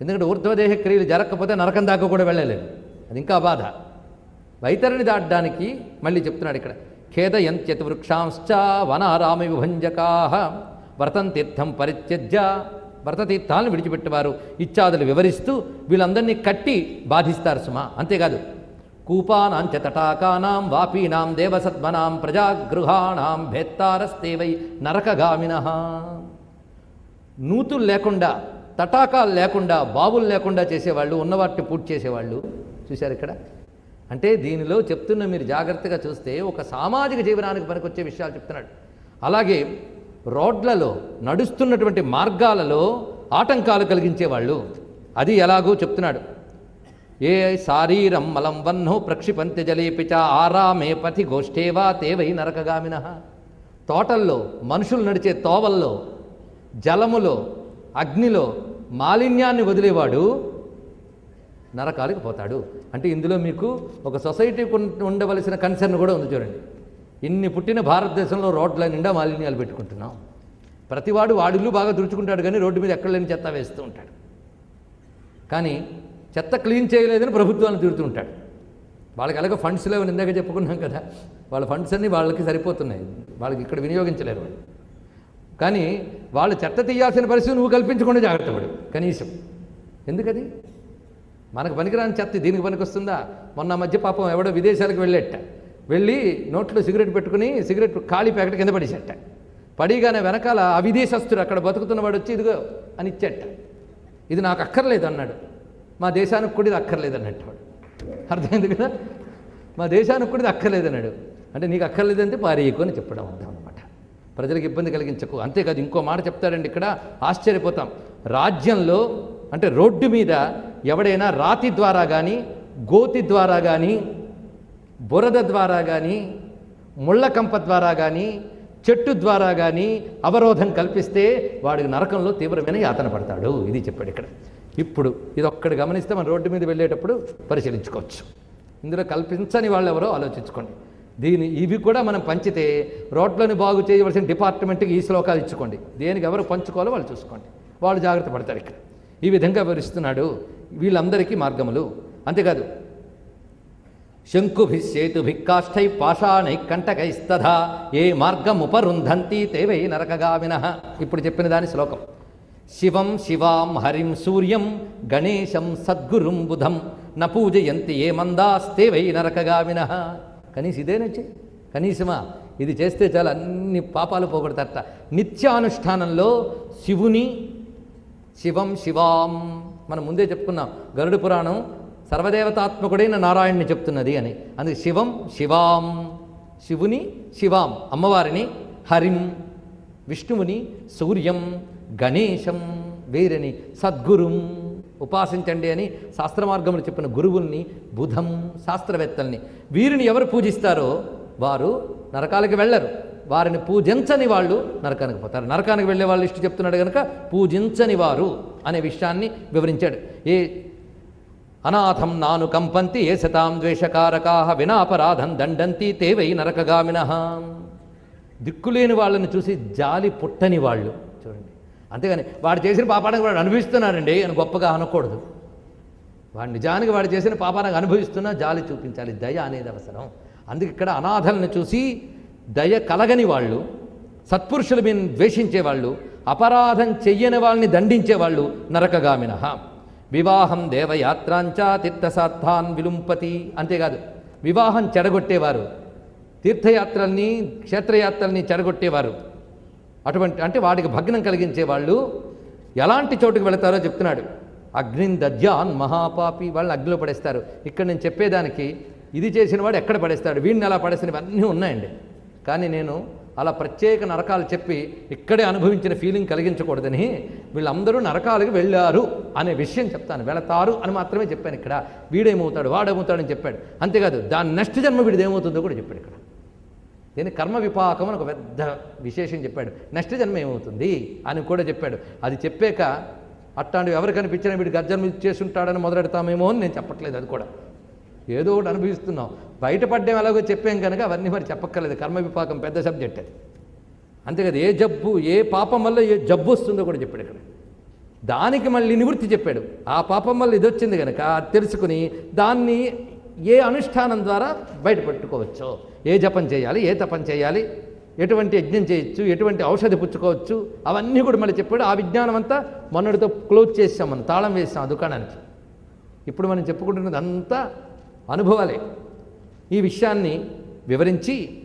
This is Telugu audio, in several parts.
ఎందుకంటే ఊర్ధ్వదేహ క్రియలు జరగకపోతే నరకం దాకా కూడా వెళ్ళలేము అది ఇంకా బాధ. వైతరిని దాటడానికి మళ్ళీ చెప్తున్నాడు ఇక్కడ. ఖేదయంత్యతి వృక్షాంశ్చ వనారామి విభంజకా వ్రతం తీర్థం పరిత్యజ్య. వ్రతతీర్థాలను విడిచిపెట్టేవారు. ఇత్యాదులు వివరిస్తూ వీళ్ళందరినీ కట్టి బాధిస్తారు సుమా. అంతేకాదు కూపానాం చ తటాకానాం వాపీనాం దేవసద్మనాం ప్రజాగృహాణాం భేత్తారస్తేవై నరకగామిన. నూతులు లేకుండా తటాకాలు లేకుండా బావులు లేకుండా చేసేవాళ్ళు ఉన్నవాటిని పూర్తి చేసేవాళ్ళు చూశారు ఇక్కడ? అంటే దీనిలో చెప్తున్న మీరు జాగ్రత్తగా చూస్తే ఒక సామాజిక జీవనానికి పనికొచ్చే విషయాలు చెప్తున్నాడు. అలాగే రోడ్లలో నడుస్తున్నటువంటి మార్గాలలో ఆటంకాలు కలిగించేవాళ్ళు. అది ఎలాగో చెప్తున్నాడు. ఏ శారీరం మలం వన్నో ప్రక్షిపంతి జలేపిచ ఆరామే పథి గోష్ఠేవా తేవై నరకగామిన. తోటల్లో మనుషులు నడిచే తోవల్లో జలములో అగ్నిలో మాలిన్యాన్ని వదిలేవాడు నరకాలకు పోతాడు. అంటే ఇందులో మీకు ఒక సొసైటీకి ఉండవలసిన కన్సర్న్ కూడా ఉంది చూడండి. ఇన్ని పుట్టిన భారతదేశంలో రోడ్ల నిండా మాలిన్యాలు పెట్టుకుంటున్నాం. ప్రతివాడు వాడిల్లు బాగా తుడుచుకుంటాడు కానీ రోడ్డు మీద ఎక్కడ లేని చెత్త వేస్తూ ఉంటాడు. కానీ చెత్త క్లీన్ చేయలేదని ప్రభుత్వాన్ని తిడుతూ ఉంటాడు. వాళ్ళకి అలాగే ఫండ్స్ లేవని ఇందాక చెప్పుకున్నాం కదా. వాళ్ళ ఫండ్స్ అన్నీ వాళ్ళకి సరిపోతున్నాయి. వాళ్ళకి ఇక్కడ వినియోగించలేరు వాళ్ళు. కానీ వాళ్ళు చెత్త తీయాల్సిన పరిస్థితి నువ్వు కల్పించకుండా జాగ్రత్త పడు. కనీసం. ఎందుకది? మనకు పనికిరాని చెత్త దీనికి పనికొస్తుందా? మొన్న మధ్య పాపం ఎవడో విదేశాలకు వెళ్ళేట. వెళ్ళి నోట్లో సిగరెట్ పెట్టుకుని సిగరెట్ ఖాళీ ప్యాకెట్ కింద పడేసేట. పడిగానే వెనకాల ఆ విదేశస్తుడు అక్కడ బతుకుతున్నవాడు వచ్చి ఇదిగో అని ఇచ్చేట. ఇది నాకు అక్కర్లేదు అన్నాడు. మా దేశానికి కూడా ఇది అక్కర్లేదు అన్నట్టు వాడు. అర్థమైంది కదా? మా దేశానికి కూడా ఇది అక్కర్లేదు అన్నాడు. అంటే నీకు అక్కర్లేదంటే పారేయకు అని చెప్పడం అర్థం. ప్రజలకు ఇబ్బంది కలిగించకు. అంతేకాదు ఇంకో మాట చెప్తాడండి ఇక్కడ ఆశ్చర్యపోతాం. రాజ్యంలో అంటే రోడ్డు మీద ఎవడైనా రాతి ద్వారా కానీ గోతి ద్వారా కానీ బురద ద్వారా కానీ ముళ్ళకంప ద్వారా కానీ చెట్టు ద్వారా కానీ అవరోధం కల్పిస్తే వాడికి నరకంలో తీవ్రమైన యాతన పడతాడు. ఇది చెప్పాడు ఇక్కడ. ఇప్పుడు ఇది ఒక్కటి గమనిస్తే మనం రోడ్డు మీద వెళ్ళేటప్పుడు పరిశీలించుకోవచ్చు. ఇందులో కల్పించని వాళ్ళు ఎవరో ఆలోచించుకోండి. దీని ఇవి కూడా మనం పంచితే రోడ్లను బాగు చేయవలసిన డిపార్ట్మెంట్కి ఈ శ్లోకాలు ఇచ్చుకోండి. దేనికి ఎవరు పంచుకోవాలో వాళ్ళు చూసుకోండి. వాళ్ళు జాగ్రత్త పడతారు ఇక్కడ. ఈ విధంగా వివరిస్తున్నాడు వీళ్ళందరికీ మార్గములు. అంతేకాదు శంకుభిశ్చేతుభిక్కాష్టై పాషాణై కంటకైస్తథా ఏ మార్గముపరుంధంతి తేవై నరకగామిన ఇప్పుడు చెప్పిన దాని శ్లోకం. శివం శివాం హరిం సూర్యం గణేశం సద్గురుం బుధం న పూజయంతి ఏ మందాస్తేవై నరకగామిన కనీసం ఇదేనొచ్చి కనీసమా? ఇది చేస్తే చాలా అన్ని పాపాలు పోగొడతారట. నిత్యానుష్ఠానంలో శివుని శివం శివాం. మనం ముందే చెప్పుకున్నాం. గరుడు పురాణం సర్వదేవతాత్మకుడైన నారాయణ్ణి చెప్తున్నది అని. అందుకే శివం శివాం శివుని శివాం అమ్మవారిని హరిం విష్ణువుని సూర్యం గణేశం వీరిని సద్గురుం. ఉపాసించండి అని శాస్త్ర మార్గంలో చెప్పిన గురువుల్ని బుధం శాస్త్రవేత్తల్ని వీరిని ఎవరు పూజిస్తారో వారు నరకాలకి వెళ్ళరు. వారిని పూజించని వాళ్ళు నరకానికి పోతారు. నరకానికి వెళ్ళే వాళ్ళు ఇష్ట చెప్తున్నాడు కనుక పూజించని వారు అనే విషయాన్ని వివరించాడు. ఏ అనాథం నాను కంపంతి ఏ శతాం ద్వేషకారకా వినాపరాధం దండంతి తేవై నరకగామిన. దిక్కులేని వాళ్ళని చూసి జాలి పుట్టని వాళ్ళు. చూడండి. అంతేగాని వాడు చేసిన పాపానికి వాడు అనుభవిస్తున్నారండి అని గొప్పగా అనకూడదు. వాడు నిజానికి వాడు చేసిన పాపానికి అనుభవిస్తున్నా జాలి చూపించాలి దయ అనేది అవసరం. అందుకే ఇక్కడ అనాథలను చూసి దయ కలగని వాళ్ళు సత్పురుషుల మీద ద్వేషించేవాళ్ళు అపరాధం చెయ్యని వాళ్ళని దండించేవాళ్ళు నరకగామిన వివాహం దేవయాత్రాంచ తీర్థసార్థాన్ విలుంపతి అంతేకాదు వివాహం చెడగొట్టేవారు తీర్థయాత్రల్ని క్షేత్రయాత్రల్ని చెడగొట్టేవారు. అటువంటి అంటే వాడికి భగ్నం కలిగించే వాళ్ళు ఎలాంటి చోటుకు వెళతారో చెప్తున్నాడు. అగ్నిన్ దద్యాన్ మహాపాపి వాళ్ళని అగ్నిలో పడేస్తారు. ఇక్కడ నేను చెప్పేదానికి ఇది చేసిన వాడు ఎక్కడ పడేస్తాడు? వీడిని ఎలా పడేసినవి అన్నీ ఉన్నాయండి. కానీ నేను అలా ప్రత్యేక నరకాలు చెప్పి ఇక్కడే అనుభవించిన ఫీలింగ్ కలిగించకూడదని వీళ్ళందరూ నరకాలకు వెళ్ళారు అనే విషయం చెప్తాను. వెళతారు అని మాత్రమే చెప్పాను ఇక్కడ. వీడేమవుతాడు? వాడేమవుతాడని చెప్పాడు. అంతేకాదు దాని నెక్స్ట్ జన్మ వీడిదేమవుతుందో కూడా చెప్పాడు ఇక్కడ. దీని కర్మ విపాకం అని ఒక పెద్ద విశేషం చెప్పాడు. నెక్స్ట్ జన్మ ఏమవుతుంది అని కూడా చెప్పాడు. అది చెప్పాక అట్లాంటివి ఎవరు కనిపించినా వీడు గర్జన్మ చేసుంటాడని మొదలెడతామేమో అని నేను చెప్పట్లేదు అది కూడా. ఏదో ఒకటి అనుభవిస్తున్నాం. బయటపడ్డం ఎలాగో చెప్పాం కనుక అవన్నీ మరి చెప్పక్కర్లేదు. కర్మ విపాకం పెద్ద సబ్జెక్ట్ అది. అంతేకాదు ఏ జబ్బు ఏ పాపం వల్ల ఏ జబ్బు వస్తుందో కూడా చెప్పాడు ఇక్కడ. దానికి మళ్ళీ నివృత్తి చెప్పాడు. ఆ పాపం వల్ల ఇది వచ్చింది కనుక అది తెలుసుకుని దాన్ని ఏ అనుష్ఠానం ద్వారా బయటపెట్టుకోవచ్చు? ఏ జపం చేయాలి? ఏ తపం చేయాలి? ఎటువంటి యజ్ఞం చేయొచ్చు? ఎటువంటి ఔషధి పుచ్చుకోవచ్చు? అవన్నీ కూడా మళ్ళీ చెప్పాడు. ఆ విజ్ఞానం అంతా మొన్నటితో క్లోజ్ చేసాం మనం తాళం వేసాం ఆ దుకాణానికి ఇప్పుడు మనం చెప్పుకుంటున్నది అంతా అనుభవాలే. ఈ విషయాన్ని వివరించి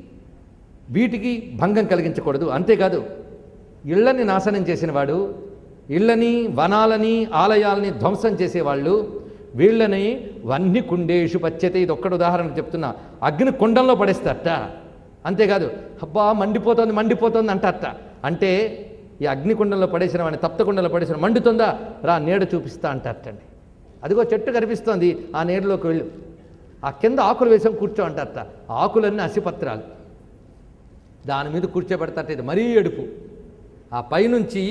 వీటికి భంగం కలిగించకూడదు. అంతేకాదు ఇళ్ళని నాశనం చేసినవాడు ఇళ్ళని వనాలని ఆలయాలని ధ్వంసం చేసేవాళ్ళు వీళ్ళని వన్ని కుండేషు పచ్చతే ఇది ఒక్కటి ఉదాహరణకు చెప్తున్నా. అగ్ని కుండంలో పడేస్తారట అంతేకాదు అబ్బా మండిపోతుంది మండిపోతుంది అంటారట అంటే ఈ అగ్నికుండంలో పడేసిన వాడిని తప్తకుండంలో పడేసిన మండుతుందా? రా నీడ చూపిస్తా అంటారటండి అదిగో చెట్టు కనిపిస్తోంది ఆ నీడలోకి వెళ్ళు. ఆ కింద ఆకులు వేసాం కూర్చో అంటారట ఆకులన్నీ అసిపత్రాలు. దాని మీద కూర్చోబెడతారట ఇది మరీ ఎడుపు ఆ పైనుంచి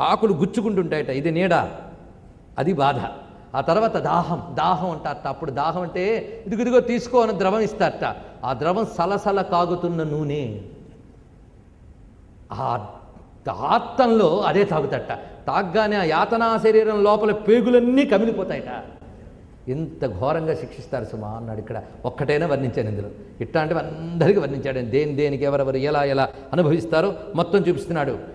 ఆకులు గుచ్చుకుంటుంటాయట. ఇది నీడ. అది బాధ. ఆ తర్వాత దాహం. దాహం అంటారట. అప్పుడు దాహం అంటే ఇదిగో ఇదిగో తీసుకో అని ద్రవం ఇస్తారట. ఆ ద్రవం సలసల కాగుతున్న నూనె. ఆ ఆత్తంలో అదే తాగుతట తాగ్గానే ఆ యాతనా శరీరం లోపల పేగులన్నీ కమిలిపోతాయట. ఇంత ఘోరంగా శిక్షిస్తారు సుమా అన్నాడు ఇక్కడ. ఒక్కటైనా వర్ణించాను ఇందులో. ఇట్లాంటివి అందరికీ వర్ణించాడు. దేని దేనికి ఎవరెవరు ఎలా ఎలా అనుభవిస్తారో మొత్తం చూపిస్తున్నాడు.